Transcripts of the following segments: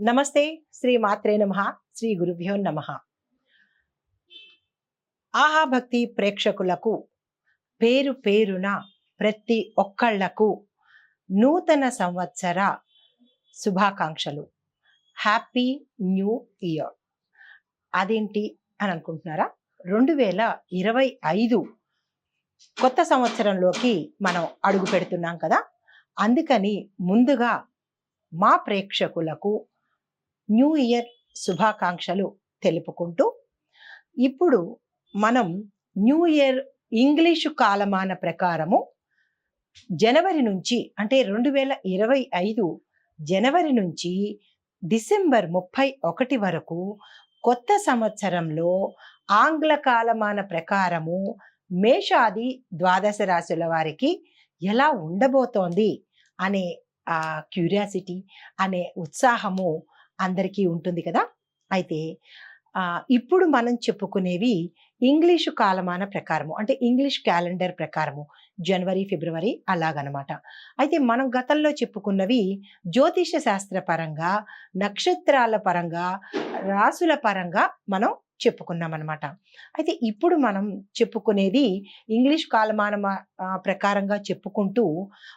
నమస్తే శ్రీ మాత్రే నమ శ్రీ గురుభ్యో నమ. ఆహా భక్తి ప్రేక్షకులకు పేరు పేరున ప్రతి ఒక్కళ్ళకు నూతన సంవత్సర శుభాకాంక్షలు. Happy new year. అదేంటి అని అనుకుంటున్నారా? రెండు వేల ఇరవై ఐదు కొత్త సంవత్సరంలోకి మనం అడుగు పెడుతున్నాం కదా? అందుకని ముందుగా మా ప్రేక్షకులకు న్యూ ఇయర్ శుభాకాంక్షలు తెలుపుకుంటూ ఇప్పుడు మనం న్యూ ఇయర్ ఇంగ్లీషు కాలమాన ప్రకారము జనవరి నుంచి అంటే రెండు వేల ఇరవై ఐదు జనవరి నుంచి డిసెంబర్ ముప్పై ఒకటి వరకు కొత్త సంవత్సరంలో ఆంగ్ల కాలమాన ప్రకారము మేషాది ద్వాదశ రాశుల వారికి ఎలా ఉండబోతోంది అనే ఆ క్యూరియాసిటీ అనే ఉత్సాహము అందరికీ ఉంటుంది కదా? అయితే ఇప్పుడు మనం చెప్పుకునేవి ఇంగ్లీషు కాలమాన ప్రకారము అంటే ఇంగ్లీష్ క్యాలెండర్ ప్రకారము జనవరి ఫిబ్రవరి అలాగనమాట. అయితే మనం గతంలో చెప్పుకున్నవి జ్యోతిష శాస్త్ర పరంగా నక్షత్రాల పరంగా రాసుల పరంగా మనం చెప్పుకున్నాం అనమాట అయితే ఇప్పుడు మనం చెప్పుకునేది ఇంగ్లీష్ కాలమాన ప్రకారంగా చెప్పుకుంటూ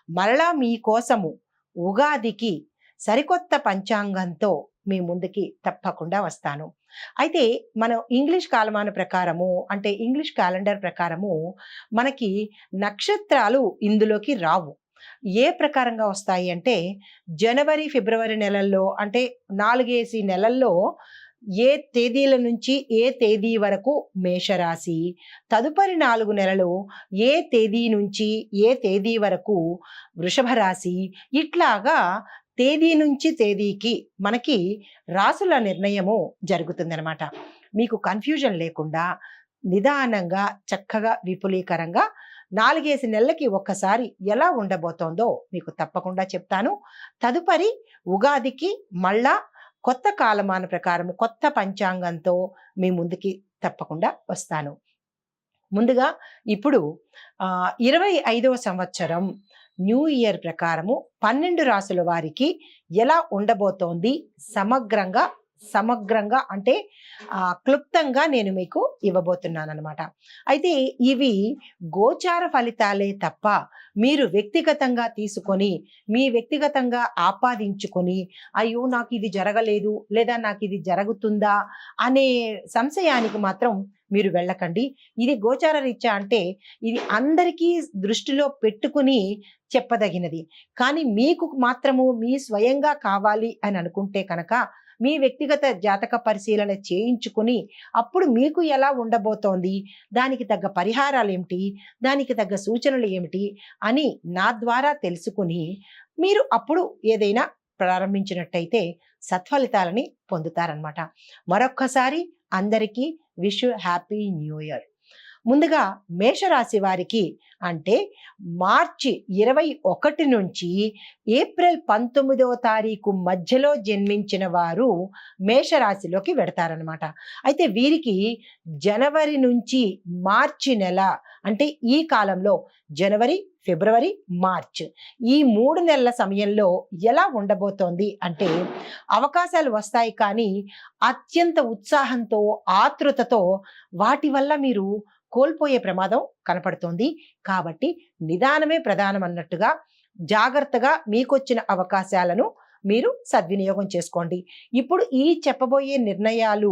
మరలా మీకోసము ఉగాదికి సరికొత్త పంచాంగంతో మీ ముందుకి తప్పకుండా వస్తాను. అయితే మనం ఇంగ్లీష్ కాలమాన ప్రకారము అంటే ఇంగ్లీష్ క్యాలెండర్ ప్రకారము మనకి నక్షత్రాలు ఇందులోకి రావు. ఏ ప్రకారంగా వస్తాయి అంటే జనవరి ఫిబ్రవరి నెలల్లో అంటే నాలుగేసి నెలల్లో ఏ తేదీల నుంచి ఏ తేదీ వరకు మేషరాశి తదుపరి నాలుగు నెలలు ఏ తేదీ నుంచి ఏ తేదీ వరకు వృషభ రాశి ఇట్లాగా తేదీ నుంచి తేదీకి మనకి రాసుల నిర్ణయము జరుగుతుందనమాట మీకు కన్ఫ్యూజన్ లేకుండా నిదానంగా చక్కగా విపులీకరంగా నాలుగేసి నెలలకి ఒక్కసారి ఎలా ఉండబోతోందో మీకు తప్పకుండా చెప్తాను. తదుపరి ఉగాదికి మళ్ళా కొత్త కాలమాన ప్రకారం కొత్త పంచాంగంతో మీ ముందుకి తప్పకుండా వస్తాను. ముందుగా ఇప్పుడు ఇరవై ఐదవ సంవత్సరం న్యూ ఇయర్ ప్రకారము పన్నెండు రాసుల వారికి ఎలా ఉండబోతోంది? సమగ్రంగా సమగ్రంగా అంటే క్లుప్తంగా నేను మీకు ఇవ్వబోతున్నాను అనమాట అయితే ఇవి గోచార ఫలితాలే తప్ప మీరు వ్యక్తిగతంగా తీసుకొని మీ వ్యక్తిగతంగా ఆపాదించుకొని అయ్యో నాకు ఇది జరగలేదు లేదా నాకు ఇది జరుగుతుందా అనే సంశయానికి మాత్రం మీరు వెళ్ళకండి. ఇది గోచార రీత్యా అంటే ఇది అందరికీ దృష్టిలో పెట్టుకుని చెప్పదగినది. కానీ మీకు మాత్రము మీ స్వయంగా కావాలి అని అనుకుంటే కనుక మీ వ్యక్తిగత జాతక పరిశీలన చేయించుకుని అప్పుడు మీకు ఎలా ఉండబోతోంది? దానికి తగ్గ పరిహారాలు ఏమిటి? దానికి తగ్గ సూచనలు ఏమిటి? అని నా ద్వారా తెలుసుకుని మీరు అప్పుడు ఏదైనా ప్రారంభించినట్టయితే సత్ఫలితాలని పొందుతారనమాట మరొక్కసారి అందరికీ విష్ హ్యాపీ న్యూ ఇయర్. ముందుగా మేషరాశి వారికి అంటే మార్చి ఇరవై ఒకటి నుంచి ఏప్రిల్ పంతొమ్మిదవ తారీఖు మధ్యలో జన్మించిన వారు మేషరాశిలోకి వెడతారనమాట అయితే వీరికి జనవరి నుంచి మార్చి నెల అంటే ఈ కాలంలో జనవరి ఫిబ్రవరి మార్చ్. ఈ మూడు నెలల సమయంలో ఎలా ఉండబోతోంది అంటే అవకాశాలు వస్తాయి కానీ అత్యంత ఉత్సాహంతో ఆతృతతో వాటి వల్ల మీరు కోల్పోయే ప్రమాదం కనపడుతోంది. కాబట్టి నిదానమే ప్రధానం అన్నట్టుగా జాగ్రత్తగా మీకొచ్చిన అవకాశాలను మీరు సద్వినియోగం చేసుకోండి. ఇప్పుడు ఈ చెప్పబోయే నిర్ణయాలు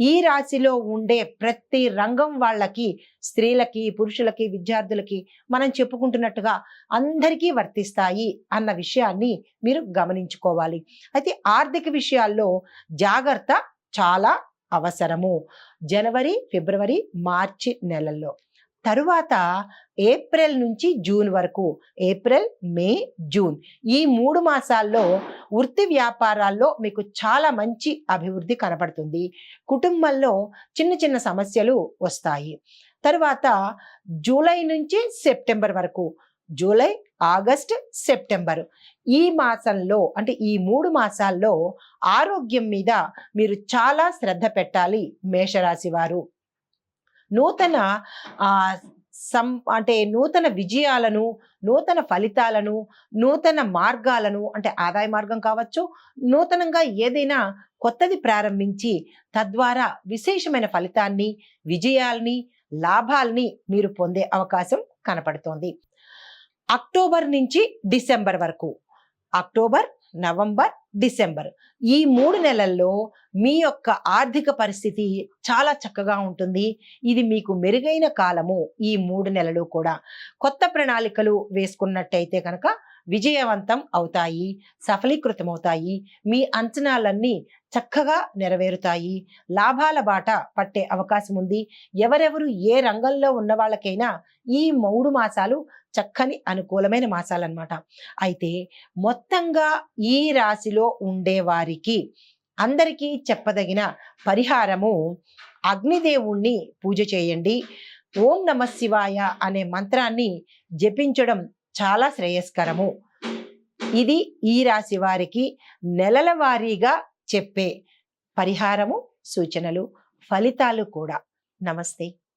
ఈ రాశిలో ఉండే ప్రతి రంగం వాళ్ళకి స్త్రీలకి పురుషులకి విద్యార్థులకి మనం చెప్పుకుంటున్నట్టుగా అందరికీ వర్తిస్తాయి అన్న విషయాన్ని మీరు గమనించుకోవాలి. అయితే ఆర్థిక విషయాల్లో జాగ్రత్త చాలా అవసరము. జనవరి ఫిబ్రవరి మార్చి నెలల్లో. తరువాత ఏప్రిల్ నుంచి జూన్ వరకు ఏప్రిల్ మే జూన్. ఈ మూడు మాసాల్లో వృత్తి వ్యాపారాల్లో మీకు చాలా మంచి అభివృద్ధి కనపడుతుంది కుటుంబంలో చిన్న చిన్న సమస్యలు వస్తాయి. తరువాత జూలై నుంచి సెప్టెంబర్ వరకు జూలై ఆగస్ట్ సెప్టెంబర్. ఈ మాసంలో అంటే ఈ మూడు మాసాల్లో ఆరోగ్యం మీద మీరు చాలా శ్రద్ధ పెట్టాలి మేషరాశి వారు. నూతన సం అంటే నూతన విజయాలను నూతన ఫలితాలను నూతన మార్గాలను అంటే ఆదాయ మార్గం కావచ్చు నూతనంగా ఏదైనా కొత్తది ప్రారంభించి తద్వారా విశేషమైన ఫలితాన్ని విజయాల్ని లాభాల్ని మీరు పొందే అవకాశం కనపడుతోంది. అక్టోబర్ నుంచి డిసెంబర్ వరకు. October November December. ఈ మూడు నెలల్లో మీ యొక్క ఆర్థిక పరిస్థితి చాలా చక్కగా ఉంటుంది. ఇది మీకు మెరుగైన కాలము ఈ మూడు నెలలు కూడా. కొత్త ప్రణాళికలు వేసుకున్నట్టయితే కనుక విజయవంతం అవుతాయి సఫలీకృతం అవుతాయి మీ అంచనాలన్నీ చక్కగా నెరవేరుతాయి. లాభాల బాట పట్టే అవకాశం ఉంది. ఎవరెవరు ఏ రంగంలో ఉన్న వాళ్ళకైనా ఈ మూడు మాసాలు చక్కని అనుకూలమైన మాసాలు అన్నమాట అయితే మొత్తంగా ఈ రాశిలో ఉండే వారికి అందరికీ చెప్పదగిన పరిహారము అగ్నిదేవుణ్ణి పూజ చేయండి. ఓం నమ శివాయ అనే మంత్రాన్ని జపించడం చాలా శ్రేయస్కరము. ఇది ఈ రాశి వారికి నెలల వారీగా చెప్పే పరిహారము సూచనలు ఫలితాలు కూడా. నమస్తే.